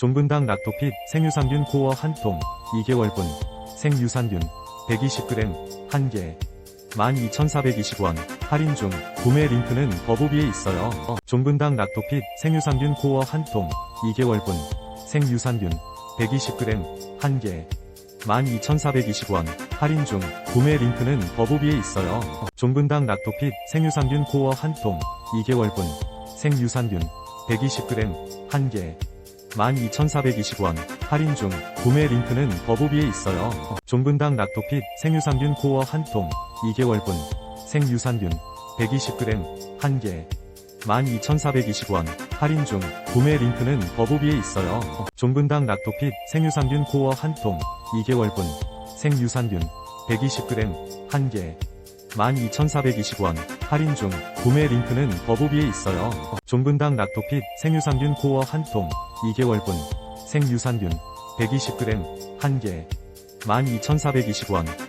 종분당 락토핏 생유산균 코어 한 통 2개월분. 생유산균 120g 1개. 12,420원. 할인 중. 구매 링크는 더보기에 있어요. 종분당 락토핏 생유산균 코어 한 통 2개월분. 생유산균 120g 1개. 12,420원. 할인 중. 구매 링크는 더보기에 있어요. 종분당 락토핏 생유산균 코어 한 통 2개월분. 생유산균 120g 1개 12,420원. 할인 중 구매 링크는 더보기에 있어요. 종분당 락토핏 생유산균 코어 한 통 2개월분. 생유산균 120g 1개. 12,420원. 할인 중 구매 링크는 더보기에 있어요. 종분당 락토핏 생유산균 코어 한 통 2개월분. 생유산균 120g 1개 12,420원. 할인 중 구매 링크는 더보기에 있어요. 종분당 락토핏 생유산균 코어 한 통 2개월분. 생유산균 120g 1개. 12,420원